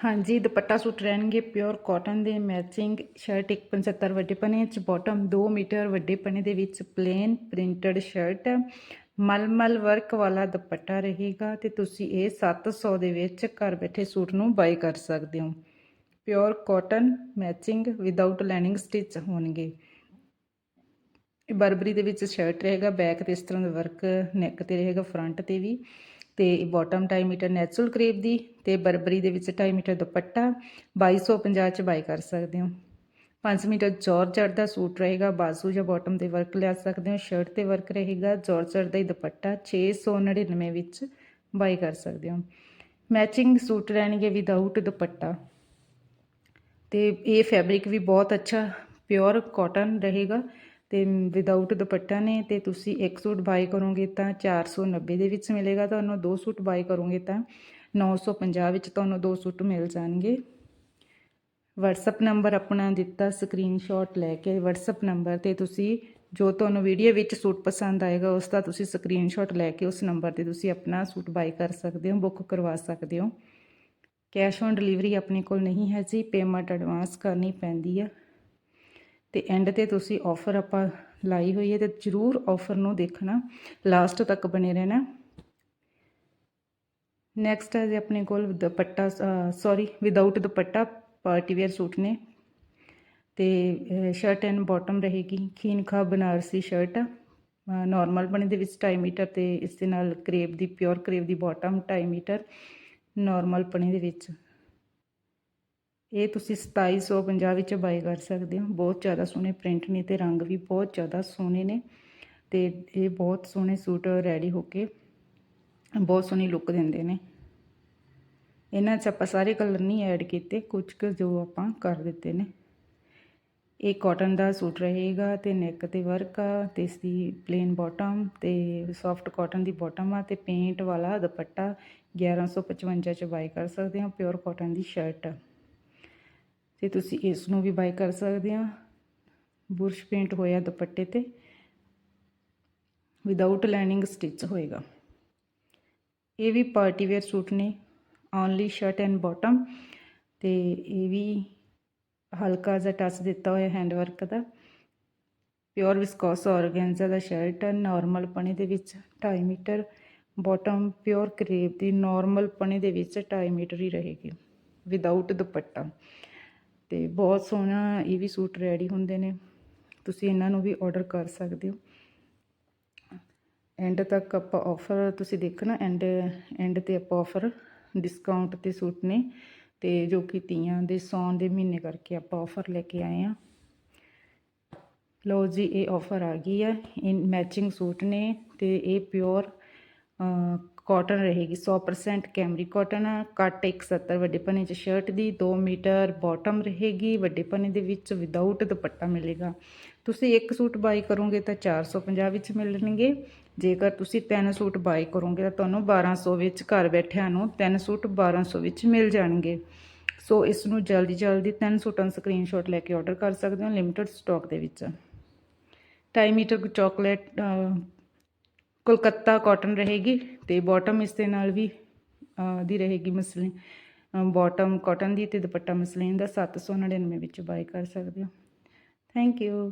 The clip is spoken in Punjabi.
ਹਾਂਜੀ, ਦੁਪੱਟਾ ਸੂਟ ਰਹਿਣਗੇ ਪਿਓਰ ਕਾਟਨ ਦੇ ਮੈਚਿੰਗ ਸ਼ਰਟ 175 ਵੱਡੇ ਪਨੇ ਚ ਬਾਟਮ 2 ਮੀਟਰ ਵੱਡੇ ਪਨੇ ਦੇ ਵਿੱਚ ਪਲੇਨ ਪ੍ਰਿੰਟਡ ਸ਼ਰਟ ਮਲਮਲ ਵਰਕ ਵਾਲਾ ਦੁਪੱਟਾ ਰਹੇਗਾ ਤੇ ਤੁਸੀਂ ਇਹ 700 ਦੇ ਵਿੱਚ ਘਰ ਬੈਠੇ ਸੂਟ ਨੂੰ ਬਾਈ ਕਰ ਸਕਦੇ ਹੋ। Pure cotton matching without lining stitch ਹੋਣਗੇ। ਬਰਬਰੀ ਦੇ ਵਿੱਚ ਸ਼ਰਟ ਰਹੇਗਾ ਬੈਕ ਤੇ ਇਸ ਤਰ੍ਹਾਂ ਦਾ ਵਰਕ ਨੈਕ ਤੇ ਰਹੇਗਾ ਫਰੰਟ ਤੇ ਵੀ। ਤੇ ਬਾਟਮ 2.5 ਮੀਟਰ ਨੈਚੁਰਲ ਕਰੇਪ ਦੀ ਤੇ ਬਰਬਰੀ ਦੇ ਵਿੱਚ 2.5 ਮੀਟਰ ਦੁਪੱਟਾ 2250 ਚ ਬਾਈ ਕਰ ਸਕਦੇ ਹੋ। 5 ਮੀਟਰ ਜਾਰਜਟ ਦਾ ਸੂਟ ਰਹੇਗਾ, ਬਾਜ਼ੂ ਜਾਂ ਬਾਟਮ ਤੇ ਵਰਕ ਲੈ ਸਕਦੇ ਹੋ ਸ਼ਰਟ ਤੇ ਵਰਕ ਰਹੇਗਾ ਜਾਰਜਟ ਦਾ ਹੀ ਦੁਪੱਟਾ 699 ਵਿੱਚ ਬਾਈ ਕਰ ਸਕਦੇ ਹੋ। ਮੈਚਿੰਗ ਸੂਟ ਰਹਿਣਗੇ ਵਿਦਆਊਟ ਦੁਪੱਟਾ। ਤੇ ਇਹ ਫੈਬਰਿਕ ਵੀ ਬਹੁਤ ਅੱਛਾ ਪਿਓਰ ਕਾਟਨ ਰਹੇਗਾ। ਤੇ ਵਿਦਆਊਟ ਦੁਪੱਟਾ ਨੇ ਤੇ ਤੁਸੀਂ ਇੱਕ ਸੂਟ ਬਾਈ ਕਰੋਗੇ ਤਾਂ 490 ਦੇ ਵਿੱਚ ਮਿਲੇਗਾ ਤੁਹਾਨੂੰ, ਦੋ ਸੂਟ ਬਾਈ ਕਰੋਗੇ ਤਾਂ 950 ਵਿੱਚ ਤੁਹਾਨੂੰ ਦੋ ਸੂਟ ਮਿਲ ਜਾਣਗੇ। WhatsApp ਨੰਬਰ ਆਪਣਾ ਦਿੱਤਾ ਸਕਰੀਨਸ਼ਾਟ ਲੈ ਕੇ WhatsApp ਨੰਬਰ ਤੇ ਤੁਸੀਂ ਜੋ ਤੁਹਾਨੂੰ ਵੀਡੀਓ ਵਿੱਚ ਸੂਟ ਪਸੰਦ ਆਏਗਾ, ਉਸ ਦਾ ਤੁਸੀਂ ਸਕਰੀਨਸ਼ਾਟ ਲੈ ਕੇ ਉਸ ਨੰਬਰ ਤੇ ਤੁਸੀਂ ਆਪਣਾ ਸੂਟ ਬਾਈ ਕਰ ਸਕਦੇ ਹੋ ਬੁੱਕ ਕਰਵਾ ਸਕਦੇ ਹੋ। ਕੈਸ਼ ਔਨ ਡਿਲੀਵਰੀ ਆਪਣੇ ਕੋਲ ਨਹੀਂ ਹੈ ਜੀ ਪੇਮੈਂਟ ਐਡਵਾਂਸ ਕਰਨੀ ਪੈਂਦੀ ਆ। ਤੇ ਐਂਡ ਤੇ ਤੁਸੀਂ ਆਫਰ ਆਪਾਂ ਲਾਈ ਹੋਈ ਹੈ ਤੇ ਜਰੂਰ ਆਫਰ ਨੂੰ ਦੇਖਣਾ। ਲਾਸਟ ਤੱਕ ਬਣੇ ਰਹਿਣਾ। ਨੈਕਸਟ ਹੈ ਜੀ ਆਪਣੇ ਕੋਲ dupatta sorry without dupatta party wear suit ਨੇ। ਤੇ ਸ਼ਰਟ ਐਂਡ ਬਾਟਮ ਰਹੇਗੀ। ਖੀਨਖਾ ਬਨਾਰਸੀ ਸ਼ਰਟ ਨਾਰਮਲ ਬਣੇ ਦੇ ਵਿੱਚ 2.5 ਮੀਟਰ ਤੇ ਇਸ ਦੇ ਨਾਲ ਕਰੇਪ ਦੀ ਪਿਓਰ ਕਰੇਪ ਦੀ ਬਾਟਮ 2.5 ਮੀਟਰ। ਨਾਰਮਲ ਬਣੇ ਦੇ ਵਿੱਚ। ਇਹ ਤੁਸੀਂ 2750 ਵਿੱਚ ਬਾਈ ਕਰ ਸਕਦੇ ਹੋ। ਬਹੁਤ ਜ਼ਿਆਦਾ ਸੋਹਣੇ ਪ੍ਰਿੰਟ ਨੇ ਤੇ ਰੰਗ ਵੀ ਬਹੁਤ ਜ਼ਿਆਦਾ ਸੋਹਣੇ ਨੇ ਤੇ ਇਹ ਬਹੁਤ ਸੋਹਣੇ ਸੂਟ ਰੈਡੀ ਹੋ ਕੇ ਬਹੁਤ ਸੋਹਣੀ ਲੁੱਕ ਦਿੰਦੇ ਨੇ। ਇਹਨਾਂ 'ਚ ਆਪਾਂ ਸਾਰੇ ਕਲਰ ਨਹੀਂ ਐਡ ਕੀਤੇ ਕੁਝ ਕੁ ਜੋ ਆਪਾਂ ਕਰ ਦਿੱਤੇ ਨੇ। ਇਹ ਕਾਟਨ ਦਾ ਸੂਟ ਰਹੇਗਾ ਤੇ ਨੈਕ ਤੇ ਵਰਕ ਆ ਤੇ ਇਸ ਦੀ ਪਲੇਨ ਬਾਟਮ ਤੇ ਸੌਫਟ ਕਾਟਨ ਦੀ ਬਾਟਮ ਆ ਤੇ ਪੇਂਟ ਵਾਲਾ ਦੁਪੱਟਾ 1155 ਚ ਬਾਈ ਕਰ ਸਕਦੇ ਹੋ। ਪਿਓਰ ਕਾਟਨ ਦੀ ਸ਼ਰਟ ਤੇ ਤੁਸੀਂ ਇਸ ਨੂੰ ਵੀ ਬਾਈ ਕਰ ਸਕਦੇ ਹੋ ਬੁਰਸ਼ ਪੇਂਟ ਹੋਇਆ ਦੁਪੱਟੇ ਤੇ। ਵਿਦਆਊਟ ਲਾਈਨਿੰਗ ਸਟਿਚ ਹੋਏਗਾ। ਇਹ ਵੀ ਪਾਰਟੀ ਵੇਅਰ ਸੂਟ ਨੇ। ਓਨਲੀ ਸ਼ਰਟ ਐਂਡ ਬਾਟਮ ਤੇ ਇਹ ਵੀ ਹਲਕਾ ਜਿਹਾ ਟੱਚ ਦਿੱਤਾ ਹੋਇਆ ਹੈਂਡ ਵਰਕ ਦਾ। ਪਿਓਰ ਵਿਸਕੋਸ ਆਰਗੈਂਜ਼ਾ ਦਾ ਸ਼ਰਟ ਹੈ ਨਾਰਮਲ ਪਣੇ ਦੇ ਵਿੱਚ 2.5 ਮੀਟਰ। ਬਾਟਮ ਪਿਓਰ ਕਰੇਪ ਦੀ ਨਾਰਮਲ ਪਣੇ ਦੇ ਵਿੱਚ 2.5 ਮੀਟਰ ਹੀ ਰਹੇਗੀ। ਵਿਦਆਊਟ ਦੁਪੱਟਾ। ਤੇ ਬਹੁਤ ਸੋਹਣਾ ਇਹ ਵੀ ਸੂਟ ਰੈਡੀ ਹੁੰਦੇ ਨੇ। ਤੁਸੀਂ ਇਹਨਾਂ ਨੂੰ ਵੀ ਆਰਡਰ ਕਰ ਸਕਦੇ ਹੋ। ਐਂਡ ਤੱਕ ਆਪਾਂ ਆਫਰ ਤੁਸੀਂ ਦੇਖਣਾ ਐਂਡ ਐਂਡ ਤੇ ਆਪਾਂ ਆਫਰ ਡਿਸਕਾਊਂਟ ਤੇ ਸੂਟ ਨੇ। ਤੇ ਜੋ ਕਿ ਤੀਆਂ ਦੇ, ਸੌਣ ਦੇ ਮਹੀਨੇ ਕਰਕੇ ਆਪਾਂ ਆਫਰ ਲੈ ਕੇ ਆਏ ਆ ਲਓ ਜੀ, ਇਹ ਆਫਰ ਆ ਗਈ ਹੈ। ਇਨ ਮੈਚਿੰਗ ਸੂਟ ਨੇ ਤੇ ਇਹ ਪਿਓਰ ਕਾਟਨ ਰਹੇਗੀ 100% ਕੈਮਰੀ ਕਾਟਨ ਆ ਕੱਟ 170 ਵੱਡੇ ਪਨੇ ਚ ਸ਼ਰਟ ਦੀ 2 ਮੀਟਰ ਬਾਟਮ ਰਹੇਗੀ, ਵੱਡੇ ਪਨੇ ਦੇ ਵਿੱਚ ਵਿਦਆਊਟ ਦੁਪੱਟਾ ਮਿਲੇਗਾ। ਤੁਸੀਂ ਇੱਕ ਸੂਟ ਬਾਈ ਕਰੋਗੇ ਤਾਂ 450 ਵਿੱਚ ਮਿਲਣਗੇ। ਜੇਕਰ ਤੁਸੀਂ ਤਿੰਨ ਸੂਟ ਬਾਈ ਕਰੋਗੇ ਤਾਂ ਤੁਹਾਨੂੰ 1200 ਵਿੱਚ ਘਰ ਬੈਠਿਆਂ ਨੂੰ ਤਿੰਨ ਸੂਟ 1200 ਵਿੱਚ ਮਿਲ ਜਾਣਗੇ। ਸੋ ਇਸ ਨੂੰ ਜਲਦੀ ਜਲਦੀ ਤਿੰਨ ਸੂਟਾਂ ਦਾ ਸਕਰੀਨਸ਼ਾਟ ਲੈ ਕੇ ਆਰਡਰ ਕਰ ਸਕਦੇ ਹੋ ਲਿਮਟਿਡ ਸਟਾਕ ਦੇ ਵਿੱਚ। 2.5 ਮੀਟਰ ਚਾਕਲੇਟ ਕੋਲਕਾਤਾ ਕਾਟਨ ਰਹੇਗੀ ਤੇ ਬਾਟਮ ਇਸ ਦੇ ਨਾਲ ਵੀ ਦੀ ਰਹੇਗੀ ਮਸਲੀਨ ਬਾਟਮ ਕਾਟਨ ਦੀ ਤੇ ਦੁਪੱਟਾ ਮਸਲੀਨ ਦਾ 799 ਵਿੱਚ ਬਾਏ ਕਰ ਸਕਦੇ ਹੋ। Thank you